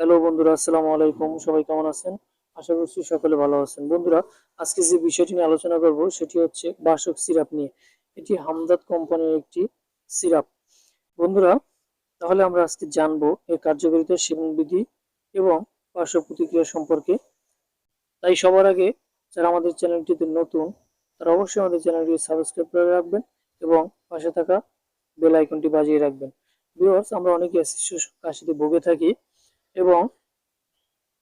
Hello বন্ধুরা, আসসালামু আলাইকুম। সবাই কেমন আছেন? আশা করছি সকলে ভালো আছেন। বন্ধুরা, আজকে যে বিষয়টি নিয়ে আলোচনা করব সেটি হচ্ছে বাসক সিরাপ নিয়ে। এটি হামদাদ কোম্পানির একটি সিরাপ। বন্ধুরা, তাহলে আমরা আজকে জানব এর কার্যকারিতা সেবন বিধি এবং পার্শ্ব প্রতিক্রিয়া সম্পর্কে। তাই সবার আগে যারা আমাদের চ্যানেলটিতে নতুন, তারা অবশ্যই আমাদের চ্যানেলটি সাবস্ক্রাইব করে রাখবেন এবং পাশে থাকা বেল আইকনটি বাজিয়ে রাখবেন। ভিউয়ার্স, আমরা অনেকে কাশিতে ভুগে থাকি এবং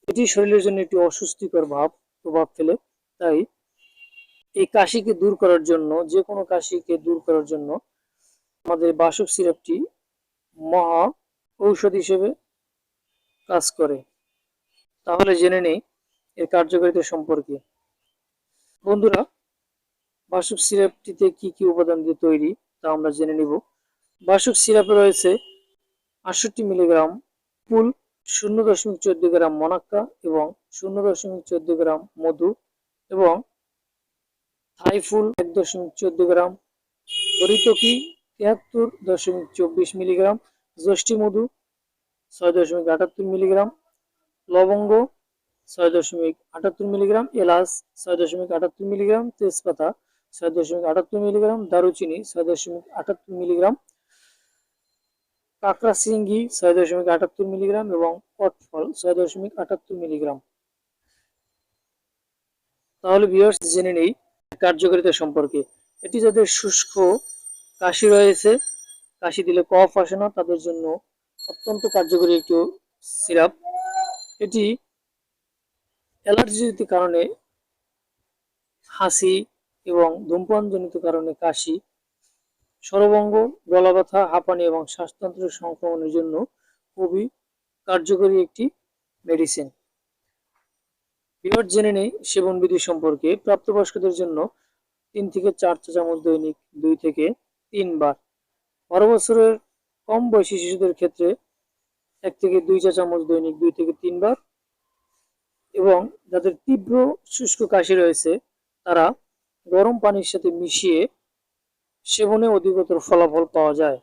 এটি শরীরের জন্য একটি অস্বস্তিকর ভাব, প্রভাব ফেলে। তাই এই কাশিকে দূর করার জন্য যে কোনো কাশিকে দূর করার জন্য আমাদের বাসক সিরাপটি মহা ঔষধ হিসেবে কাজ করে। তাহলে জেনে নেই এর কার্যকারিতা সম্পর্কে। বন্ধুরা, বাসক সিরাপটিতে কি কি উপাদান দিয়ে তৈরি, তা আমরা জেনে নিব। বাসক সিরাপে রয়েছে আটষট্টি মিলিগ্রাম ফুল শূন্য দশমিক চোদ্দ গ্রাম মনাক্কা এবং শূন্য দশমিক চোদ্দ গ্রাম মধু এবং থাইফুল এক দশমিক চোদ্দ গ্রাম, হরিতকি তিয়াত্তর দশমিক চব্বিশ মিলিগ্রাম, জ্যৈষ্ঠী মধু ছয় দশমিক আটাত্তর মিলিগ্রাম, লবঙ্গ ছয় দশমিক আটাত্তর মিলিগ্রাম, এলাচ ছয় দশমিক আটাত্তর মিলিগ্রাম, তেজপাতা ছয় দশমিক আটাত্তর মিলিগ্রাম, দারুচিনি ছয় দশমিক আটাত্তর মিলিগ্রাম কাঁকড়া সিঙ্গি ছয় দশমিক আটাত্তর মিলিগ্রাম এবং কটফল ছয় দশমিক আটাত্তর মিলিগ্রাম। তাহলে ভিউয়ার্স জেনে নেই কার্যকারিতা সম্পর্কে। এটি যাদের শুষ্ক কাশি রয়েছে, কাশি দিলে কফ আসে না, তাদের জন্য অত্যন্ত কার্যকরী একটি সিরাপ এটি অ্যালার্জিজনিত কারণে হাসি এবং ধূমপানজনিত কারণে কাশি স্বরভঙ্গ গলা ব্যথা হাঁপানি এবং শ্বাসতন্ত্রের সংক্রমণের জন্য খুবই কার্যকরী একটি মেডিসিন বিরাট জেনে নেই সেবনবিধি সম্পর্কে। প্রাপ্তবয়স্কদের জন্য তিন থেকে চার চা চামচ দৈনিক, দুই থেকে তিনবার বারো। বছরের কম বয়সী শিশুদের ক্ষেত্রে এক থেকে দুই চা চামচ দৈনিক, দুই থেকে তিনবার এবং যাদের তীব্র শুষ্ক কাশি রয়েছে, তারা গরম পানির সাথে মিশিয়ে সেবনে অধিকতর ফলাফল পাওয়া যায়।